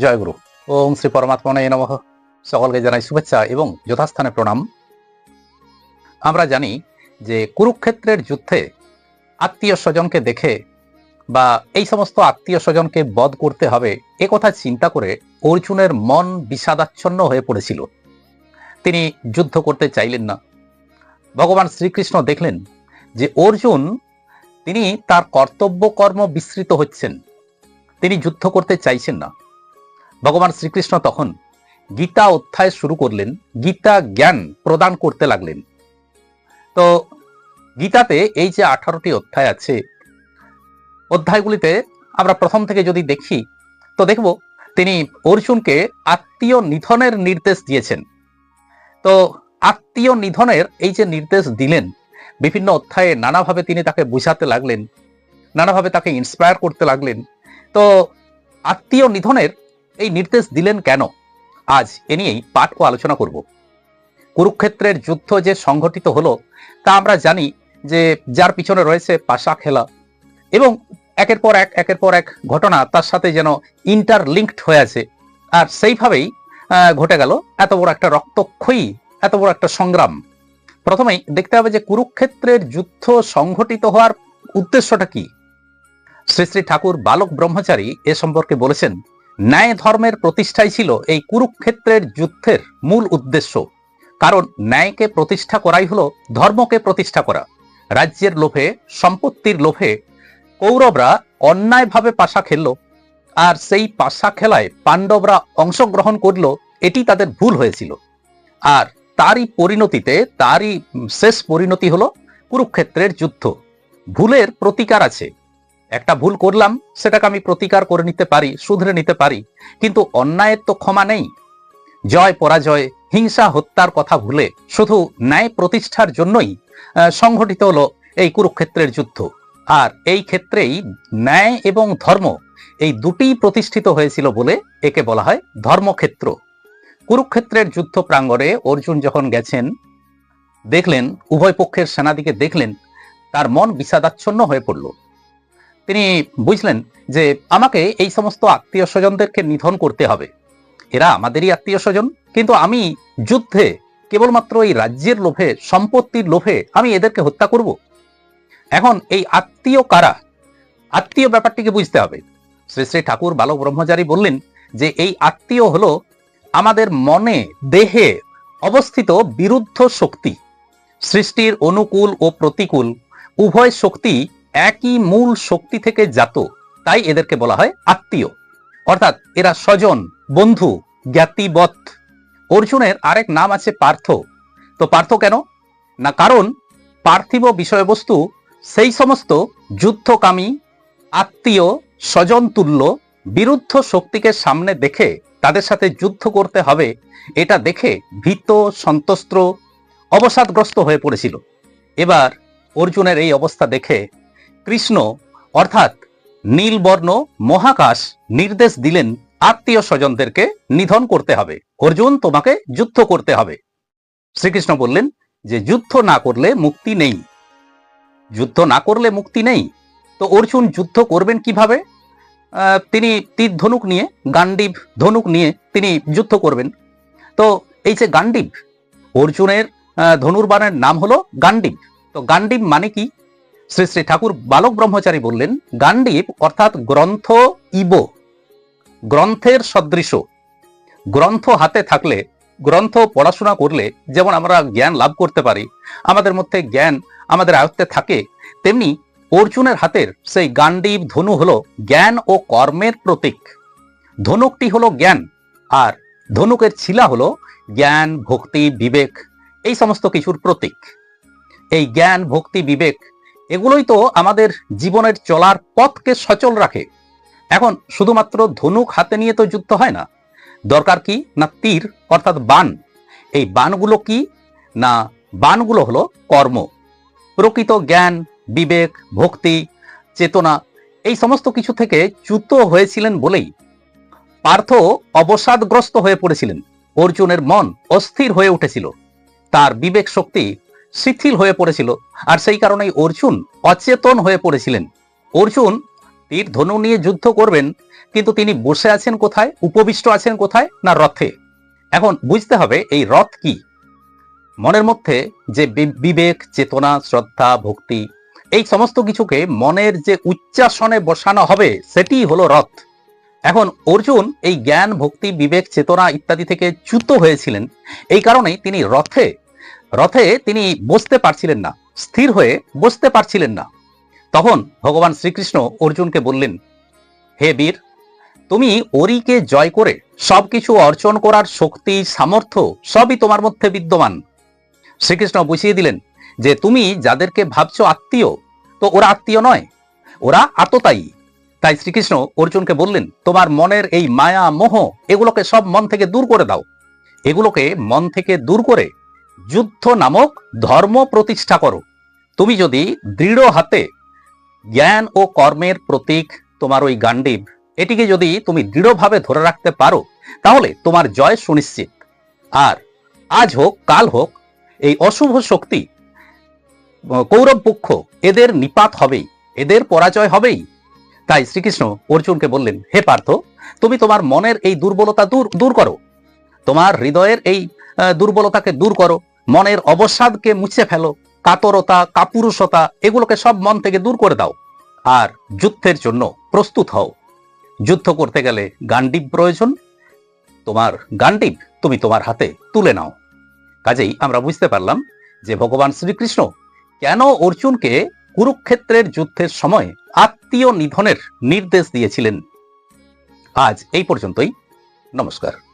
জয়গুরু ওম শ্রী পরমাত্মনে নমঃ। সকলকে জানাই শুভেচ্ছা এবং যথাস্থানে প্রণাম। আমরা জানি যে কুরুক্ষেত্রের যুদ্ধে আত্মীয় স্বজনকে দেখে বা এই সমস্ত আত্মীয় স্বজনকে বধ করতে হবে, এ কথা চিন্তা করে অর্জুনের মন বিষাদাচ্ছন্ন হয়ে পড়েছিল। তিনি যুদ্ধ করতে চাইলেন না। ভগবান শ্রীকৃষ্ণ দেখলেন যে অর্জুন, তিনি তার কর্তব্য কর্ম বিস্তৃত হচ্ছেন। তিনি যুদ্ধ করতে চাইছেন না। ভগবান শ্রীকৃষ্ণ তখন গীতা অধ্যায় শুরু করলেন, গীতা জ্ঞান প্রদান করতে লাগলেন। তো গীতাতে এই যে আঠারোটি অধ্যায় আছে, অধ্যায়গুলিতে আমরা প্রথম থেকে যদি দেখি, তো দেখব তিনি অর্জুনকে আত্মীয় নিধনের নির্দেশ দিয়েছেন। তো আত্মীয় নিধনের এই যে নির্দেশ দিলেন, বিভিন্ন অধ্যায়ে নানাভাবে তিনি তাকে বুঝাতে লাগলেন, নানাভাবে তাকে ইন্সপায়ার করতে লাগলেন। তো আত্মীয় নিধনের এই নির্দেশ দিলেন কেন? আজ এ নিয়েই পাঠ ও আলোচনা করব। কুরুক্ষেত্রের যুদ্ধ যে সংঘটিত হলো, তা আমরা জানি যে যার পিছনে রয়েছে পাশা খেলা এবং একের পর এক, একের পর এক ঘটনা তার সাথে যেন ইন্টারলিঙ্কড হয়ে আছে। আর সেইভাবেই ঘটে গেল এত বড় একটা রক্তক্ষয়ী, এত বড় একটা সংগ্রাম। প্রথমেই দেখতে হবে যে কুরুক্ষেত্রের যুদ্ধ সংঘটিত হওয়ার উদ্দেশ্যটা কি। শ্রী শ্রী ঠাকুর বালক ব্রহ্মচারী এ সম্পর্কে বলেছেন ন্যায় ধর্মের প্রতিষ্ঠাই ছিল এই কুরুক্ষেত্রের যুদ্ধের মূল উদ্দেশ্য। কারণ ন্যায়কে প্রতিষ্ঠা করাই হলো ধর্মকে প্রতিষ্ঠা করা। রাজ্যের লোভে, সম্পত্তির লোভে কৌরবরা অন্যায়ভাবে পাশা খেলল আর সেই পাশা খেলায় পাণ্ডবরা অংশগ্রহণ করল, এটি তাদের ভুল হয়েছিল। আর তারই পরিণতিতে, তারই শেষ পরিণতি হলো কুরুক্ষেত্রের যুদ্ধ। ভুলের প্রতিকার আছে। একটা ভুল করলাম, সেটাকে আমি প্রতিকার করে নিতে পারি, শুধরে নিতে পারি, কিন্তু অন্যায়ের তো ক্ষমা নেই। জয় পরাজয়, হিংসা, হত্যার কথা ভুলে, শুধু ন্যায় প্রতিষ্ঠার জন্যই সংঘটিত হলো এই কুরুক্ষেত্রের যুদ্ধ। আর এই ক্ষেত্রেই ন্যায় এবং ধর্ম এই দুটি প্রতিষ্ঠিত হয়েছিল বলে একে বলা হয় ধর্মক্ষেত্র। কুরুক্ষেত্রের যুদ্ধ প্রাঙ্গণে অর্জুন যখন গেছেন, দেখলেন, উভয় পক্ষের সেনাদিকে দেখলেন, তার মন বিষাদাচ্ছন্ন হয়ে পড়ল। তিনি বুঝলেন যে আমাকে এই সমস্ত আত্মীয় স্বজনদেরকে নিধন করতে হবে। এরা আমাদেরই আত্মীয় স্বজন, কিন্তু আমি যুদ্ধে কেবলমাত্র এই রাজ্যের লোভে, সম্পত্তির লোভে আমি এদেরকে হত্যা করব। এখন এই আত্মীয় কারা? আত্মীয় ব্যাপারটিকে বুঝতে হবে। শ্রী শ্রী ঠাকুর বালক ব্রহ্মচারী বললেন যে এই আত্মীয় হলো আমাদের মনে, দেহে অবস্থিত বিরুদ্ধ শক্তি। সৃষ্টির অনুকূল ও প্রতিকূল, উভয় শক্তি একই মূল শক্তি থেকে জাত, তাই এদেরকে বলা হয় আত্মীয়। অর্থাৎ এরা স্বজন, বন্ধু, জ্ঞাতিবৎ। অর্জুনের আরেক নাম আছে পার্থ। তো পার্থ কেন? না কারণ পার্থিব বিষয়বস্তু সেই সমস্ত যুদ্ধকামী, আত্মীয় স্বজন তুল্য বিরুদ্ধ শক্তিকে সামনে দেখে তাদের সাথে যুদ্ধ করতে হবে, এটা দেখে ভীত সন্তস্ত্র অবসাদগ্রস্ত হয়ে পড়েছিল। এবার অর্জুনের এই অবস্থা দেখে কৃষ্ণ, অর্থাৎ নীলবর্ণ মহাকাশ নির্দেশ দিলেন আত্মীয় স্বজনদেরকে নিধন করতে হবে। অর্জুন, তোমাকে যুদ্ধ করতে হবে। শ্রীকৃষ্ণ বললেন যে, যুদ্ধ না করলে মুক্তি নেই। যুদ্ধ না করলে মুক্তি নেই? তো অর্জুন যুদ্ধ করবেন কীভাবে? তিনি তীর ধনুক নিয়ে, গান্ডীব ধনুক নিয়ে তিনি যুদ্ধ করবেন। তো এই যে গান্ডীব, অর্জুনের ধনুর্বাণের নাম হলো গান্ডীব। তো গান্ডীব মানে কি? শ্রী শ্রী ঠাকুর বালক ব্রহ্মচারী বললেন গান্ডীব অর্থাৎ গ্রন্থ ইব, গ্রন্থের সদৃশ। গ্রন্থ হাতে থাকলে, গ্রন্থ পড়াশোনা করলে যেমন আমরা জ্ঞান লাভ করতে পারি, আমাদের মধ্যে জ্ঞান আমাদের আয়ত্তে থাকে, তেমনি অর্জুনের হাতের সেই গান্ডীব ধনু হলো জ্ঞান ও কর্মের প্রতীক। ধনুকটি হলো জ্ঞান, আর ধনুকের ছিলা হলো জ্ঞান, ভক্তি, বিবেক, এই সমস্ত কিছুর প্রতীক। এই জ্ঞান, ভক্তি, বিবেক এগুলোই তো আমাদের জীবনের চলার পথকে সচল রাখে। এখন শুধুমাত্র ধনুক হাতে নিয়ে তো যুদ্ধ হয় না। দরকার কি না তীর, অর্থাৎ বান? এই বানগুলো কি? না, বানগুলো হলো কর্ম। প্রকৃত জ্ঞান, বিবেক, ভক্তি, চেতনা, এই সমস্ত কিছু থেকে চ্যুত হয়েছিলেন বলেই। পার্থ অবসাদগ্রস্ত হয়ে পড়েছিলেন। অর্জুনের মন অস্থির হয়ে উঠেছিল। তার বিবেক শক্তি শিথিল হয়ে পড়েছিল। আর সেই কারণেই অর্জুন অচেতন হয়ে পড়েছিলেন। অর্জুন, তীর ধনু নিয়ে যুদ্ধ করবেন, কিন্তু তিনি বসে আছেন কোথায়? উপবিষ্ট আছেন কোথায়? না রথে? এখন বুঝতে হবে এই রথ কি? মনের মধ্যে যে বিবেক, চেতনা, শ্রদ্ধা, ভক্তি, এই সমস্ত কিছুকে মনের যে উচ্চাসনে বসানো হবে সেটিই হলো রথ। এখন অর্জুন এই জ্ঞান, ভক্তি, বিবেক, চেতনা ইত্যাদি থেকে চ্যুত হয়েছিলেন। এই কারণেই তিনি রথে রথে তিনি বসতে পারছিলেন না, স্থির হয়ে বসতে পারছিলেন না। তখন ভগবান শ্রীকৃষ্ণ অর্জুনকে বললেন, হে বীর, তুমি ওরিকে জয় করে সবকিছু অর্জন করার শক্তি, সামর্থ্য সবই তোমার মধ্যে বিদ্যমান। শ্রীকৃষ্ণ বুঝিয়ে দিলেন যে তুমি যাদেরকে ভাবছ আত্মীয়, তো ওরা আত্মীয় নয়, ওরা আততায়ী। তাই শ্রীকৃষ্ণ অর্জুনকে বললেন, তোমার মনের এই মায়া, মোহ, এগুলোকে সব মন থেকে দূর করে দাও। এগুলোকে মন থেকে দূর করে যুদ্ধ নামক ধর্ম প্রতিষ্ঠা করো। তুমি যদি দৃঢ় হাতে জ্ঞান ও কর্মের প্রতীক তোমার ওই গান্ডীব, এটিকে যদি তুমি দৃঢ়ভাবে ধরে রাখতে পারো, তাহলে তোমার জয় সুনিশ্চিত। আর আজ হোক, কাল হোক, এই অশুভ শক্তি কৌরব পক্ষ এদের নিপাত হবেই, এদের পরাজয় হবেই। তাই শ্রীকৃষ্ণ অর্জুনকে বললেন, হে পার্থ, তুমি তোমার মনের এই দুর্বলতা দূর দূর করো। তোমার হৃদয়ের এই দুর্বলতাকে দূর করো। মনের অবসাদকে মুছে ফেলো। কাতরতা, কাপুরুষতা, এগুলোকে সব মন থেকে দূর করে দাও। আর যুদ্ধের জন্য প্রস্তুত হও। যুদ্ধ করতে গেলে গান্ডিব প্রয়োজন। তোমার গান্ডিব তুমি তোমার হাতে তুলে নাও। কাজেই আমরা বুঝতে পারলাম যে ভগবান শ্রীকৃষ্ণ কেন অর্জুনকে কুরুক্ষেত্রের যুদ্ধের সময় আত্মীয় নিধনের নির্দেশ দিয়েছিলেন। আজ এই পর্যন্তই। নমস্কার।